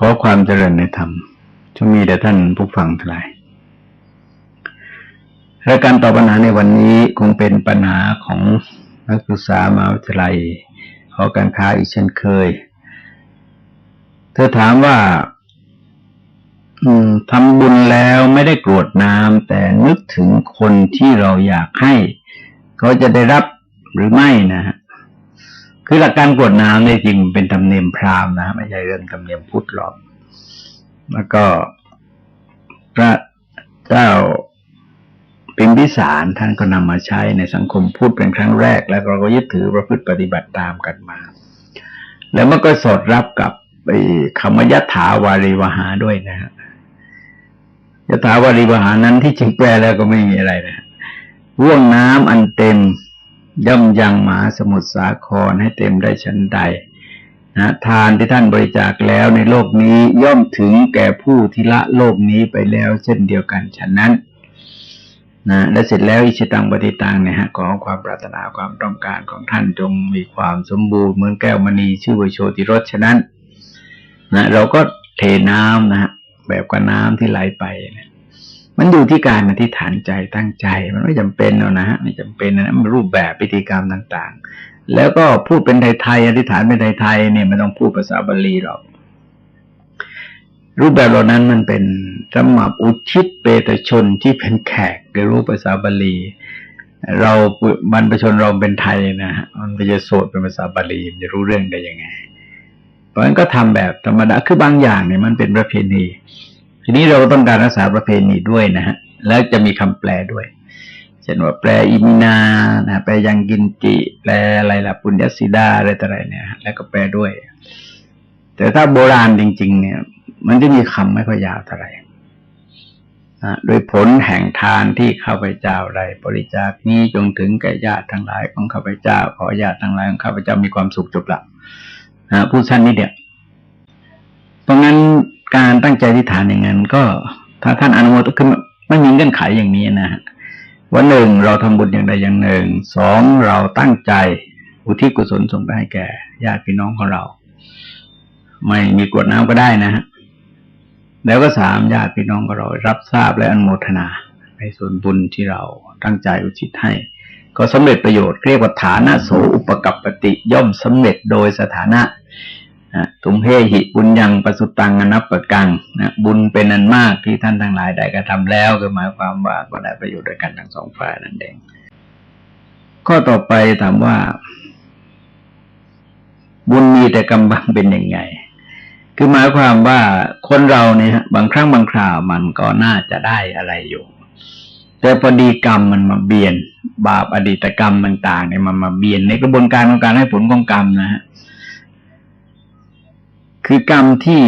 ขอความเจริญในธรรมจงมีแด่ท่านผู้ฟังทั้งหลายรายการตอบปัญหาในวันนี้คงเป็นปัญหาของนักศึกษามหาวิทยาลัยหอการค้าอีกเช่นเคย เธอถามว่าทำบุญแล้วไม่ได้กรวดน้ำแต่นึกถึงคนที่เราอยากให้ เขาจะได้รับหรือไม่นะฮะ คือหลักการกรวดน้ำในจริงเป็นธรรมเนียมพราหมณ์นะไม่ใช่เรื่องธรรมเนียมพุทธหรอก แล้วก็พระเจ้าปิมพิสารท่านก็นำมาใช้ในสังคมพุทธเป็นครั้งแรก แล้วเราก็ยึดถือประพฤติปฏิบัติตามกันมา แล้วมันก็สอดรับกับคำยถาวารีวหาด้วยนะฮะยถาวารีวหานั้นที่จริงแปลแล้วก็ไม่มีอะไรนะว่วงน้ำอันเต็ม ย่อมยังหมาสมุทรสาครให้เต็มได้ชั้นใดนะทานที่ท่านบริจาคแล้วในโลกนี้ย่อมถึงแก่ผู้ที่ละโลกนี้ไปแล้วเช่นเดียวกันฉะนั้นนะและเสร็จแล้วอิชิตังปฏิตังเนี่ยฮะขอความปรารถนาความต้องการของท่านจงมีความสมบูรณ์เหมือนแก้วมณีชื่อวิโชติรสฉะนั้นนะเราก็เทน้ำนะฮะแบบกับน้ำที่ไหลไปนะ มันอยู่ที่การอธิษฐานใจตั้งใจ มันไม่จำเป็นแล้วนะฮะไม่จำเป็นนะมันรูปแบบพิธีกรรมต่าง ๆ แล้วก็พูดเป็นไทยๆอธิษฐานเป็นไทยๆเนี่ยไม่ต้องพูดภาษาบาลีหรอกรูปแบบเหล่านั้นมันเป็นสมบับอุชิตเปตชนที่เป็นแขกในรูปภาษาบาลีเราบรรพชนเราเป็นไทยนะมันจะโสดเป็นภาษาบาลีมันจะรู้เรื่องได้ยังไง เพราะฉะนั้นก็ทำแบบธรรมดาคือบางอย่างเนี่ยมันเป็นประเพณี ทีนี้เราต้องการรักษาประเพณีด้วยนะฮะแล้วจะมีคำแปลด้วยเช่นว่าแปลอิมินานะแปลยังกินจิ แปลอะไรล่ะปุญญสิดาอะไรต่ออะไรเนี่ย แล้วก็แปลด้วย แต่ถ้าโบราณจริง ๆ เนี่ย มันจะมีคำไม่ค่อยยาวเท่าไหร่โดยผลแห่งทานที่ข้าพเจ้าใดบริจาคนี้จงถึงแก่ญาติทั้งหลายของข้าพเจ้า ขอญาติทั้งหลายของข้าพเจ้ามีความสุขจบละนะผู้ชั้นนี้เดียวเพราะงั้น การตั้งใจที่ฐานอย่างนั้น ก็ถ้าท่านอนุโมทขึ้นไม่มีเงื่อนไขอย่างนี้นะฮะวันหนึ่งเราทำบุญอย่างใดอย่างหนึ่งสองเราตั้งใจอุทิศกุศลส่งไปให้แก่ญาติพี่น้องของเรา ไม่มีกรวดน้ำก็ได้นะฮะแล้วก็สามญาติพี่น้องของเรา รับทราบและอนุโมทนาในส่วนบุญที่เราตั้งใจอุทิศให้ ก็สำเร็จประโยชน์เรียกว่าฐานะโสอุปกัปปติย่อมสำเร็จโดยสถานะ ตุมเพหิบุญยังประสุตังอนับประกังนะบุญเป็นอันมากที่ท่านทั้งหลายได้กระทำแล้วก็หมายความว่าก็ได้ประโยชน์ด้วยกันทั้งสองฝ่ายนั่นเองข้อต่อไปถามว่า บุญมีแต่กำบังเป็นยังไง คือหมายความว่าคนเราเนี่ยบางครั้งบางคราวมันก็น่าจะได้อะไรอยู่ แต่พอดีกรรมมันมาเบียน บาปอดีตกรรมต่างๆเนี่ยมันมาเบียนในกระบวนการของการให้ผลของกรรมนะฮะ คือกรรมที่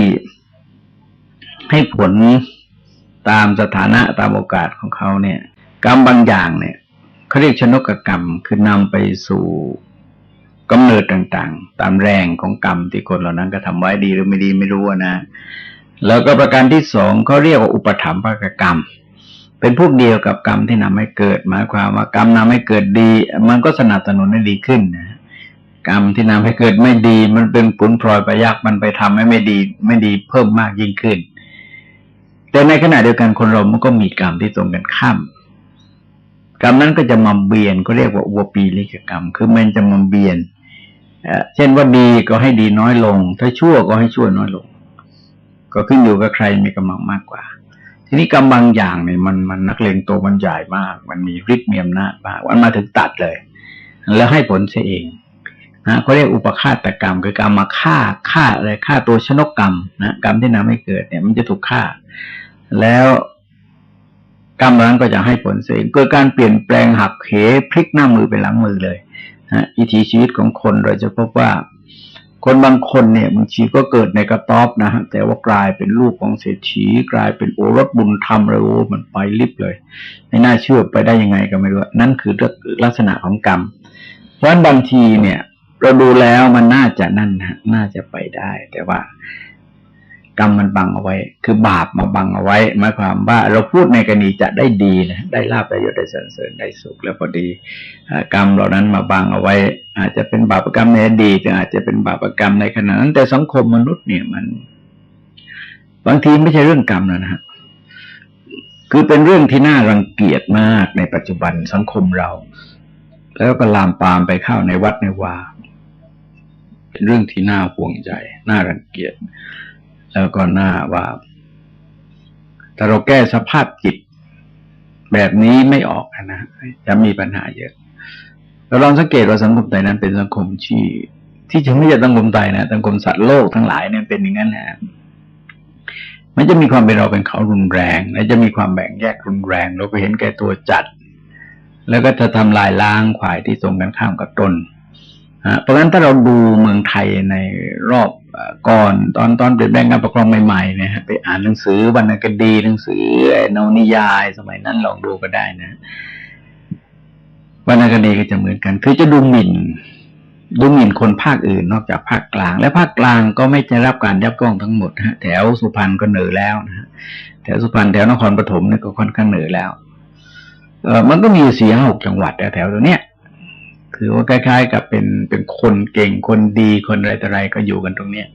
ให้ผลตามสถานะตามโอกาสของเขาเนี่ย กรรมบางอย่างเนี่ยเขาเรียกชนกกรรมคือนำไปสู่กำเนิดต่างๆ ตามแรงของกรรมที่คนเหล่านั้นก็ทำไว้ดีหรือไม่ดีไม่รู้นะ แล้วก็ประการที่สองเขาเรียกว่าอุปถัมภกกรรม เป็นพวกเดียวกับกรรมที่นำให้เกิดหมายความว่ากรรมนำให้เกิดดี มันก็สนับสนุนให้ดีขึ้นนะ กรรมที่นำให้เกิดไม่ดี มันเป็นผลพลอยประยักมันไปทำให้ไม่ดี ไม่ดีเพิ่มมากยิ่งขึ้น แต่ในขณะเดียวกันคนเรามันก็มีกรรมที่ตรงกันข้ามกรรมนั้นก็จะมาเบียนก็เรียกว่าอุปปีลิกกรรม คือมันจะมาเบียนเช่นว่าดีก็ให้ดีน้อยลง ถ้าชั่วก็ให้ชั่วน้อยลง ก็ขึ้นอยู่กับใครมีกำลังมากกว่า ทีนี้กรรมบางอย่างเนี่ยมันมันนักเลงโตมันใหญ่มาก มันมีฤทธิ์มีอำนาจมากมันมาถึงตัดเลย แล้วให้ผลเสียเอง นะเขาเรียกอุปฆาตกรรม คือกรรมมาฆ่าฆ่าอะไรฆ่าตัวชนกกรรมนะกรรมที่นำให้เกิดเนี่ย มันจะถูกฆ่า แล้วกรรมนั้นก็จะให้ผลเสียเกิดการเปลี่ยนแปลงหักเหพลิกหน้ามือไปหลังมือเลยนะวิถีชีวิตของคนเราจะพบว่าคนบางคนเนี่ยบางทีก็เกิดในกระต๊อบนะฮะแต่ว่ากลายเป็นลูกของเศรษฐีกลายเป็นโอรสบุญธรรมเลยโอ้มันไปลิบเลย ไม่น่าเชื่อไปได้ยังไงก็ไม่รู้นั่นคือลักษณะของกรรมเพราะฉะนั้นบางทีเนี่ย เราดูแล้วมันน่าจะนั่นนะน่าจะไปได้ แต่ว่ากรรมมันบังเอาไว้ คือบาปมาบังเอาไว้หมายความว่าเราพูดในกรณีจะได้ดีนะได้ลาบประโยชน์ได้สรรเสริญได้สุขแล้วพอดีกรรมเหล่านั้นมาบังเอาไว้ อาจจะเป็นบาปกรรมในอดีตอาจจะเป็นบาปกรรมในขณะนั้นแต่สังคมมนุษย์เนี่ยมัน บางทีไม่ใช่เรื่องกรรมนะฮะคือเป็นเรื่องที่น่ารังเกียจมากในปัจจุบันสังคมเรา แล้วก็ลามปามไปเข้าในวัดในวา เป็นเรื่องที่น่าห่วงใจ น่ารังเกียจ แล้วก็น่าว่า ถ้าเราแก้สภาพจิต แบบนี้ไม่ออกนะจะมีปัญหาเยอะ เราลองสังเกตว่าสังคมไทยนั้นเป็นสังคมที่ที่จริงไม่ใช่สังคมไทยนะสังคมสัตว์โลกทั้งหลายเนี่ยเป็นอย่างนั้นแหละมันจะมีความเป็นเราเป็นเขารุนแรง และจะมีความแบ่งแยกรุนแรงเราก็เห็นแก่ตัวจัด แล้วก็จะทำลายล้างฝ่ายที่ตรงกันข้ามกับตน เพราะฉะนั้นถ้าเราดูเมืองไทยในรอบก่อนตอนตอนเปลี่ยนแปลงการปกครองใหม่ๆเนี่ยไปอ่านหนังสือวรรณคดีหนังสือนวนิยาย สมัยนั้นลองดูก็ได้นะวรรณคดีก็จะเหมือนกัน คือจะดูหมิ่น ดูหมิ่นคนภาคอื่น นอกจากภาคกลาง และภาคกลางก็ไม่จะรับการยับย่องทั้งหมดฮะแถวสุพรรณก็เหนือแล้วนะฮะแถวสุพรรณแถวนครปฐมนี่ก็ค่อนข้างเหนือแล้วเออมันก็มีสี่ห้าหกจังหวัดแถวตัวเนี้ย คือว่าคล้าย ๆ กับเป็นเป็นคนเก่งคนดีคนอะไรต่ออะไรก็อยู่กันตรงเนี้ย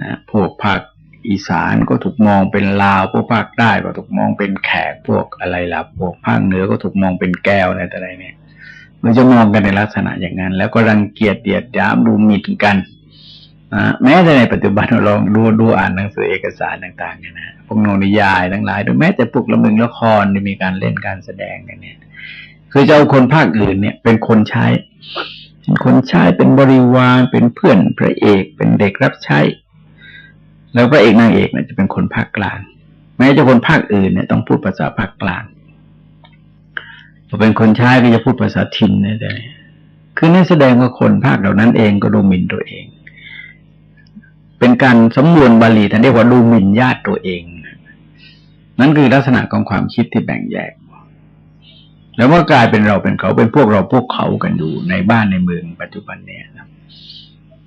นะพวกภาคอีสานก็ถูกมองเป็นลาวพวกภาคใต้ก็ถูกมองเป็นแขกพวกอะไรล่ะพวกภาคเหนือก็ถูกมองเป็นแก้วอะไรต่ออะไรเนี่ยมันจะมองกันในลักษณะอย่างนั้น แล้วก็รังเกียจเดียดยามดูหมิ่นกันนะแม้แต่ในปัจจุบันเราลองดูดูอ่านหนังสือเอกสารต่างๆเนี่ยนะพวกโนนิยายทั้งหลายหรือแม้แต่พวกละมึงละครที่มีการเล่นการแสดงกันเนี่ย คือจะเอาคนภาคอื่นเนี่ย เป็นคนใช้เป็นคนใช้เป็นบริวารเป็นเพื่อนพระเอกเป็นเด็กรับใช้ แล้วพระเอกนางเอกเนี่ยจะเป็นคนภาคกลาง แม้จะคนภาคอื่นเนี่ยต้องพูดภาษาภาคกลางพอเป็นคนใช้ก็จะพูดภาษาถิ่นได้คือนั่นแสดงว่าคนภาคเหล่านั้นเองก็ดูหมิ่นตัวเอง เป็นการสำนวนบาลีท่านเรียกว่าดูหมิ่นญาติตัวเอง นั่นคือลักษณะของความคิดที่แบ่งแยก แล้วก็กลายเป็นเราเป็นเขาเป็นพวกเราพวกเขากันอยู่ในบ้านในเมืองปัจจุบันเนี่ยนะ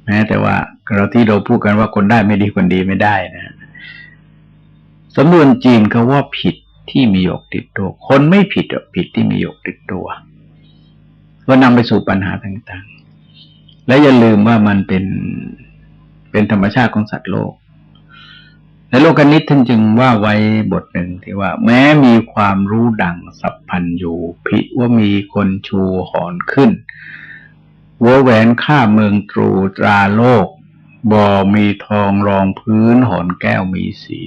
แม้แต่ว่าเราที่เราพูดกันว่าคนได้ไม่ดีคนดีไม่ได้นะสำนวนจีนเขาว่าผิดที่มีหยกติดตัว คนไม่ผิดผิดที่มีหยกติดตัวก็นำไปสู่ปัญหาต่าง ๆ และอย่าลืมว่ามันเป็นเป็นธรรมชาติของสัตว์โลก ในโลกนิท่านจึงว่าไว้บทหนึ่งที่ว่า แม้มีความรู้ดังสัพพันอยู่พิว่ามีคนชูหอนขึ้นวัวแหวนข้าเมืองตรูตราโลกบ่อมีทองรองพื้นหอนแก้วมีสี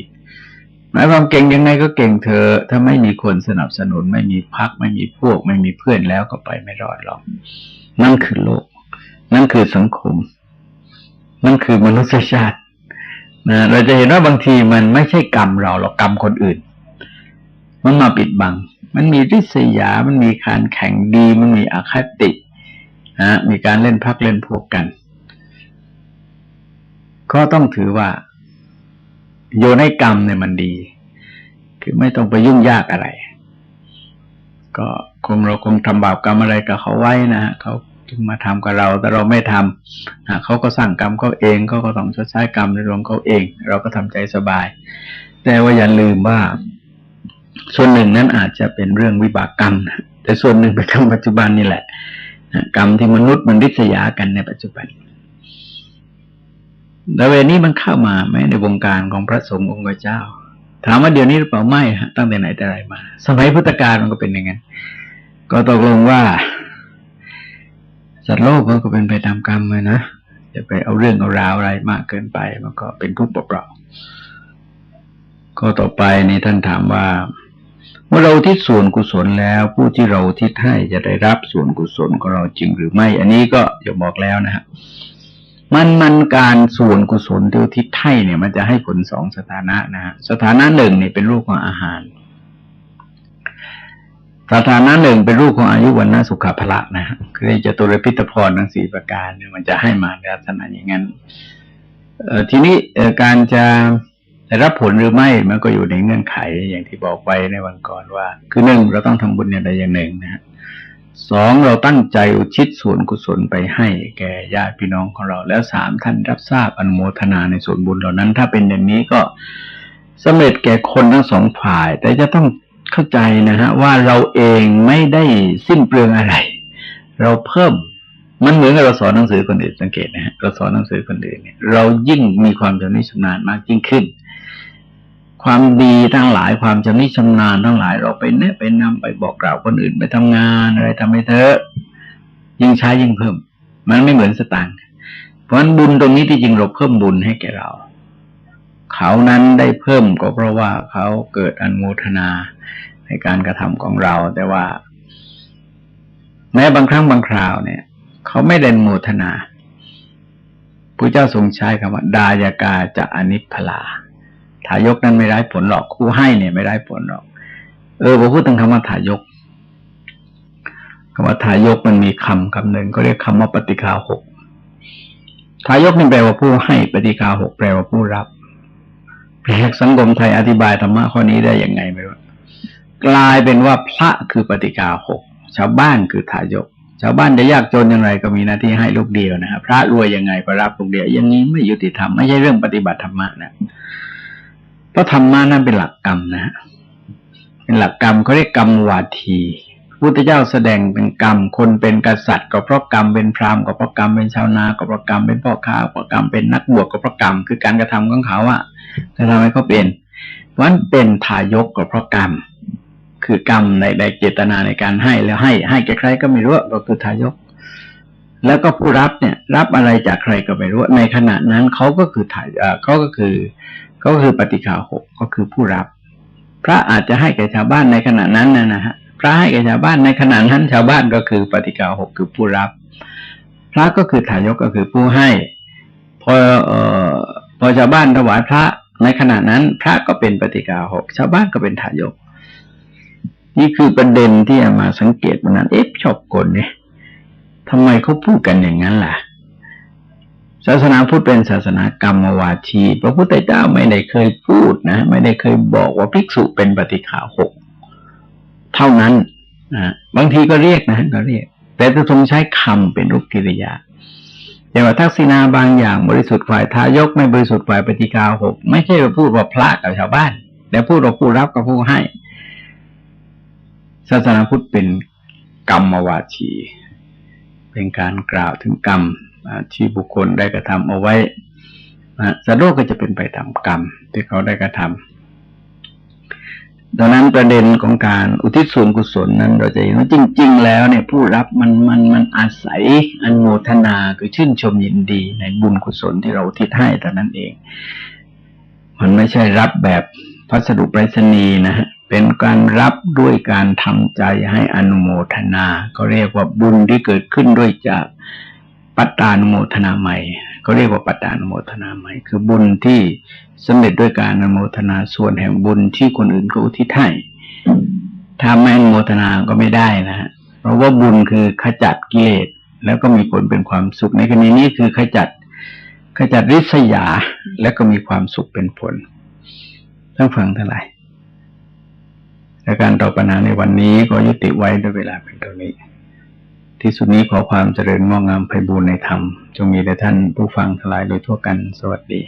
หมายความเก่งยังไงก็เก่งเธอ ถ้าไม่มีคนสนับสนุน ไม่มีพักไม่มีพวก ไม่มีเพื่อนแล้วก็ไปไม่รอดหรอก นั่นคือโลก นั่นคือสังคม นั่นคือมนุษยชาติ นะเราจะเห็นว่าบางทีมันไม่ใช่กรรมเราหรอกกรรมคนอื่น มันมาปิดบัง มันมีริษยา มันมีการแข่งดี มันมีอาคตินะมีการเล่นพักเล่นพวกกัน ก็ต้องถือว่า โยนให้กรรมเนี่ยมันดี คือไม่ต้องไปยุ่งยากอะไร ก็คงเราคงทำบาปกรรมอะไรกับเขาไว้นะฮะเขา จึงมาทำกับเรา แต่เราไม่ทำนะเขาก็สร้างกรรมเขาเองเขาก็ต้องชดใช้กรรมในรวงเขาเอง เราก็ทำใจสบาย แต่ว่าอย่าลืมว่า ส่วนหนึ่งนั้นอาจจะเป็นเรื่องวิบากกรรม แต่ส่วนหนึ่งเป็นกรรมปัจจุบันนี่แหละกรรมที่มนุษย์มันริษยากันในปัจจุบันแล้วเวนี้มันเข้ามาไหมในวงการของพระสงฆ์องค์เจ้า ถามว่าเดี๋ยวนี้หรือเปล่าไม่ฮะตั้งแต่ไหนแต่ไรมา สมัยพุทธกาลมันก็เป็นอย่างนั้นก็ตกลงว่า สัตว์โลกมันก็เป็นไปตามกรรมเลยนะจะไปเอาเรื่องเอาราวอะไรมากเกินไป มันก็เป็นทุกข์เปล่าๆก็ต่อไปนี่ท่านถามว่า เมื่อเราทิศส่วนกุศลแล้ว ผู้ที่เราทิศให้จะได้รับส่วนกุศลของเราจริงหรือไม่ อันนี้ก็อย่าบอกแล้วนะฮะมันมันการส่วนกุศลที่ทิศให้เนี่ย มันจะให้ผลสองสถานะนะฮะสถานะหนึ่งเนี่ยเป็นรูปของอาหาร สถานะหนึ่งเป็นรูปของอายุวันนะสุขภละนะฮะคือจะตุรพิตพรทั้งสี่ประการเนี่ยมันจะให้มาในลักษณะอย่างนั้นเออทีนี้การจะได้รับผลหรือไม่มันก็อยู่ในเงื่อนไขอย่างที่บอกไว้ในวันก่อนว่า คือหนึ่งเราต้องทำบุญอย่างใดอย่างหนึ่งนะฮะสองเราตั้งใจอุทิศส่วนกุศลไปให้แก่ญาติพี่น้องของเรา แล้วสามท่านรับทราบอนุโมทนาในส่วนบุญเหล่านั้น ถ้าเป็นอย่างนี้ก็สำเร็จแก่คนทั้งสองฝ่าย แต่จะต้อง เข้าใจนะฮะว่าเราเองไม่ได้สิ้นเปลืองอะไร เราเพิ่มมันเหมือนกับเราสอนหนังสือคนอื่นสังเกตนะฮะเราสอนหนังสือคนอื่นเนี่ยเรายิ่งมีความชำนิชำนาญมากยิ่งขึ้น ความดีทั้งหลายความชำนิชำนาญทั้งหลาย เราไปแนะไปนำไปบอกกล่าวคนอื่นไปทำงานอะไรทำให้เธอยิ่งใช้ยิ่งเพิ่ม มันไม่เหมือนสตางค์เพราะฉะนั้นบุญตรงนี้ที่จริงเราเพิ่มบุญให้แก่เรา เขานั้นได้เพิ่มก็เพราะว่าเขาเกิดอนโมทนา ในการกระทำของเรา แต่ว่า แม้บางครั้งบางคราวเนี่ย เขาไม่ได้โมทนาพระเจ้าทรงใช้คำว่า ดายากาจะอนิพพลาทายกนั้นไม่ได้ผลหรอกคู่ให้เนี่ยไม่ได้ผลหรอก เออพอพูดถึงคำว่าทายกคำว่าทายกมันมีคำคำหนึ่งก็เรียกคำว่าปฏิคาหกทายกนี่แปลว่าผู้ให้ปฏิคาหกแปลว่าผู้รับแปลกสังคมไทยอธิบายธรรมะข้อนี้ได้ยังไงไม่รู้ กลายเป็นว่าพระคือปฏิกาหกชาวบ้านคือทายก ชาวบ้านจะยากจนอย่างไรก็มีหน้าที่ให้ลูกเดียวนะครับพระรวยยังไงก็รับลูกเดียวอย่างนี้ไม่ยุติธรรมไม่ใช่เรื่องปฏิบัติธรรมะนะเพราะธรรมะนั่นเป็นหลักกรรมนะฮะเป็นหลักกรรมเขาเรียกกรรมวาทีพุทธเจ้าแสดงเป็นกรรม คนเป็นกษัตริย์ ก็เพราะกรรม เป็นพราหมณ์ก็เพราะกรรม เป็นชาวนา ก็เพราะกรรม เป็นพ่อค้า ก็เพราะกรรม เป็นนักบวชก็เพราะกรรม คือการกระทำของเขาอะจะทำให้เขาเป็น เพราะนั้นเป็นทายกก็เพราะกรรม คือกรรมในในเจตนาในการให้แล้วให้ให้แก่ใครก็ไม่รู้ก็คือทายก แล้วก็ผู้รับเนี่ย รับอะไรจากใครก็ไม่รู้ ในขณะนั้นเขาก็คือถ่ายเขาก็คือเขาคือปฏิฆาหกก็คือผู้รับ พระอาจจะให้แก่ชาวบ้านในขณะนั้นนะนะฮะพระให้แก่ชาวบ้านในขณะนั้นชาวบ้านก็คือปฏิกาหกคือผู้รับ พระก็คือทายกก็คือผู้ให้พอเอ่อพอชาวบ้านถวายพระในขณะนั้นพระก็เป็นปฏิกาหกชาวบ้านก็เป็นทายก นี่คือประเด็นที่มาสังเกตวันนั้น เอ๊ะชอบกลเนี่ยทำไมเขาพูดกันอย่างนั้นล่ะ ศาสนาพุทธเป็นศาสนากรรมวาชีพระพุทธเจ้าไม่ได้เคยพูดนะ ไม่ได้เคยบอกว่าภิกษุเป็นปฏิฆาหกเท่านั้นนะบางทีก็เรียกนะก็เรียก แต่จะทรงใช้คำเป็นรูปกิริยาอย่างว่าทักษิณาบางอย่างบริสุทธิ์ฝ่ายทายกไม่บริสุทธิ์ฝ่ายปฏิกาหกไม่ใช่เราพูดว่าพระกับชาวบ้าน แต่พูดว่าผู้รับกับผู้ให้ ศาสนาพุทธเป็นกรรมวาชี เป็นการกล่าวถึงกรรมที่บุคคลได้กระทำเอาไว้สัตว์โลกก็จะเป็นไปตามกรรมที่เขาได้กระทำดังนั้นประเด็นของการอุทิศส่วนกุศลนั้น เราจะเห็นว่าจริง ๆ แล้วเนี่ยผู้รับมันมันมันอาศัยอันโมทนาคือชื่นชมยินดีในบุญกุศลที่เราทิศให้แต่นั้นเอง มันไม่ใช่รับแบบพัสดุไปรษณีย์นะฮะ เป็นการรับด้วยการทำใจให้อนุโมทนา ก็เรียกว่าบุญที่เกิดขึ้นด้วยจากปัตตานุโมทนาใหม่เขาเรียกว่าปัตตานุโมทนาใหม่คือบุญที่สำเร็จด้วยการอนุโมทนาส่วนแห่งบุญที่คนอื่นเขาอุทิศให้ถ้าไม่อนุโมทนาก็ไม่ได้นะฮะเพราะว่าบุญคือขจัดกิเลสแล้วก็มีผลเป็นความสุขในกรณีนี้คือขจัดขจัดริษยาแล้วก็มีความสุขเป็นผลทั้งฟังทั้งหลาย และการตอบปัญหาในวันนี้ก็ยุติไว้ด้วยเวลาเป็นเท่านี้ ที่สุดนี้ขอความเจริญงอกงามไพบูรณในธรรม จงมีแด่ท่านผู้ฟังทลายโดยทั่วกันสวัสดี